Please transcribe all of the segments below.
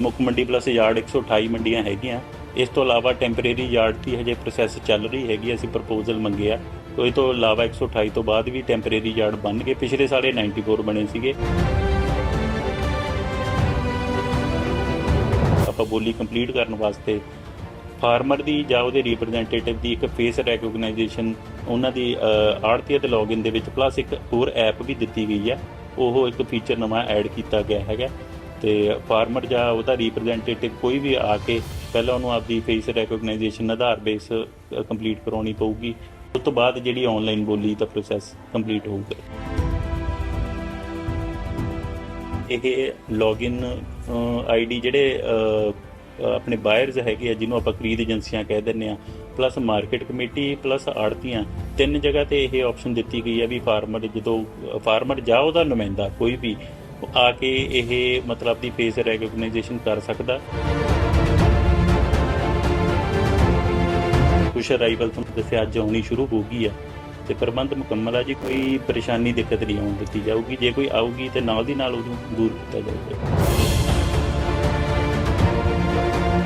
ਮੁੱਖ ਮੰਡੀ plus yard 128 ਮੰਡੀਆਂ ਹੈਗੀਆਂ। ਇਸ ਤੋਂ ਇਲਾਵਾ ਟੈਂਪਰੇਰੀ ਯਾਰਡ ਦੀ ਹਜੇ ਪ੍ਰੋਸੈਸ ਚੱਲ ਰਹੀ ਹੈਗੀ, ਅਸੀਂ ਪ੍ਰਪੋਜ਼ਲ ਮੰਗਿਆ ਤੋਂ ਇਹ ਤੋਂ ਇਲਾਵਾ 128 ਤੋਂ ਬਾਅਦ ਵੀ ਟੈਂਪਰੇਰੀ ਯਾਰਡ ਬਣ ਗਏ। ਪਿਛਲੇ ਸਾਲੇ 94 ਬਣੇ ਸੀਗੇ। ਆਪਾਂ ਬੋਲੀ ਕੰਪਲੀਟ ਕਰਨ ਵਾਸਤੇ ਫਾਰਮਰ ਦੀ ਜਾਂ ਉਹਦੇ ਰਿਪਰੈਜ਼ੈਂਟੇਟਿਵ ਦੀ ਇੱਕ ਫੇਸ ਰੈਕੋਗਨਾਈਜੇਸ਼ਨ ਉਹਨਾਂ ਦੀ ਆੜਤੀਆ ਦੇ ਲੌਗਇਨ ਦੇ ਵਿੱਚ ਪਲੱਸ ਇੱਕ ਹੋਰ ਐਪ ਵੀ ਦਿੱਤੀ ਗਈ ਹੈ ਉਹ ਇੱਕ ਫੀਚਰ ਨਵਾਂ ਐਡ ਕੀਤਾ ਗਿਆ ਹੈਗਾ। ਤੇ ਫਾਰਮਰ ਜਾਂ ਉਹਦਾ ਰਿਪਰੈਜ਼ੈਂਟੇਟਿਵ ਕੋਈ ਵੀ ਆ ਕੇ ਪਹਿਲਾਂ ਉਹਨੂੰ ਆਪਦੀ face recognization Aadhaar base complete ਕਰਾਉਣੀ ਪਊਗੀ। ਉਸ ਤੋਂ ਬਾਅਦ ਜਿਹੜੀ ਆਨਲਾਈਨ ਬੋਲੀ ਦਾ ਪ੍ਰੋਸੈਸ ਕੰਪਲੀਟ ਹੋਊਗਾ। ਇਹ ਲੌਗਇਨ ਆਈਡੀ ਜਿਹੜੇ ਆਪਣੇ ਬਾਇਰਸ ਹੈਗੇ ਆ, ਜਿਹਨੂੰ ਆਪਾਂ ਖਰੀਦ ਏਜੰਸੀਆਂ ਕਹਿ ਦਿੰਦੇ ਆ ਪਲੱਸ ਮਾਰਕੀਟ ਕਮੇਟੀ ਪਲੱਸ ਆੜਤੀਆਂ ਤਿੰਨ ਜਗ੍ਹਾ ਤੇ ਇਹ ਆਪਸ਼ਨ ਦਿੱਤੀ ਗਈ ਹੈ ਵੀ ਫਾਰਮਰ ਜਦੋਂ, ਫਾਰਮਰ ਜਾਂ ਉਹਦਾ ਨੁਮਾਇੰਦਾ ਕੋਈ ਵੀ ਆ ਕੇ ਇਹ ਮਤਲਬ ਦੀ ਫੇਸ ਰੈਕਗਨਾਈਜੇਸ਼ਨ ਕਰ ਸਕਦਾ। ਕੁਛ ਅਰਾਈਵਲ ਤੋਂ ਦੱਸਿਆ, ਅੱਜ ਆਉਣੀ ਸ਼ੁਰੂ ਹੋ ਗਈ ਆ। ਤੇ ਪ੍ਰਬੰਧ ਮੁਕੰਮਲ ਆ ਜੀ, ਕੋਈ ਪਰੇਸ਼ਾਨੀ, ਦਿੱਕਤ ਨਹੀਂ ਆਉਣ ਦਿੱਤੀ ਜਾਊਗੀ। ਜੇ ਕੋਈ ਆਊਗੀ ਤੇ ਨਾਲ ਦੀ ਨਾਲ ਉਹਨੂੰ ਦੂਰ ਕੀਤਾ ਜਾਊਗਾ।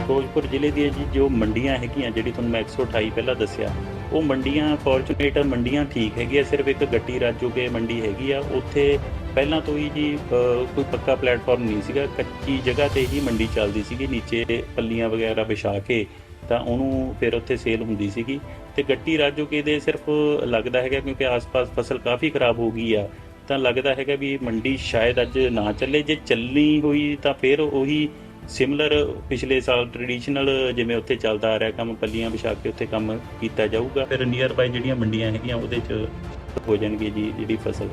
ਫਿਰੋਜ਼ਪੁਰ ਜ਼ਿਲ੍ਹੇ ਦੀਆਂ ਜੀ ਜੋ ਮੰਡੀਆਂ ਹੈਗੀਆਂ, ਜਿਹੜੀ ਤੁਹਾਨੂੰ ਮੈਂ 128 ਪਹਿਲਾਂ ਦੱਸਿਆ ਉਹ ਮੰਡੀਆਂ ਫੋਰਚੂਨੇਟ ਮੰਡੀਆਂ ਠੀਕ ਹੈਗੀਆਂ, ਸਿਰਫ ਇੱਕ ਗੱਟੀ ਰਾਜੋਗੇ ਮੰਡੀ ਹੈਗੀ ਆ। ਉੱਥੇ ਪਹਿਲਾਂ ਤੋਂ ਹੀ ਜੀ ਕੋਈ ਪੱਕਾ ਪਲੇਟਫਾਰਮ ਨਹੀਂ ਸੀਗਾ। ਕੱਚੀ ਜਗ੍ਹਾ ਤੇ ਹੀ ਮੰਡੀ ਚੱਲਦੀ ਸੀਗੀ, ਨੀਚੇ ਪੱਲੀਆਂ ਵਗੈਰਾ ਵਿਛਾ ਕੇ ਤਾਂ ਉਹਨੂੰ ਫਿਰ ਉੱਥੇ ਸੇਲ ਹੁੰਦੀ ਸੀਗੀ। ਤੇ ਗੱਟੀ ਰਾਜੋਗੇ ਦੇ ਸਿਰਫ ਲੱਗਦਾ ਹੈਗਾ, ਕਿਉਂਕਿ ਆਸ-ਪਾਸ ਫਸਲ ਕਾਫੀ ਖਰਾਬ ਹੋ ਗਈ ਆ, ਤਾਂ ਲੱਗਦਾ ਹੈਗਾ ਵੀ ਮੰਡੀ ਸ਼ਾਇਦ ਅੱਜ ਨਾ ਚੱਲੇ। ਜੇ ਚੱਲਣੀ ਹੋਈ ਤਾਂ ਫਿਰ ਉਹੀ ਸਿਮਿਲਰ ਪਿਛਲੇ ਸਾਲ ਟ੍ਰੈਡੀਸ਼ਨਲ ਜਿਵੇਂ ਉੱਥੇ ਚੱਲਦਾ ਆ ਰਿਹਾ ਕੰਮ, ਪੱਲੀਆਂ ਵਿਛਾ ਕੇ ਉੱਥੇ ਕੰਮ ਕੀਤਾ ਜਾਊਗਾ। ਫਿਰ ਨੀਅਰ ਬਾਈ ਜਿਹੜੀਆਂ ਮੰਡੀਆਂ ਹੈਗੀਆਂ, ਉਹਦੇ 'ਚ ਹੋ ਜਾਣਗੇ ਜੀ, ਜਿਹੜੀ ਫਸਲ।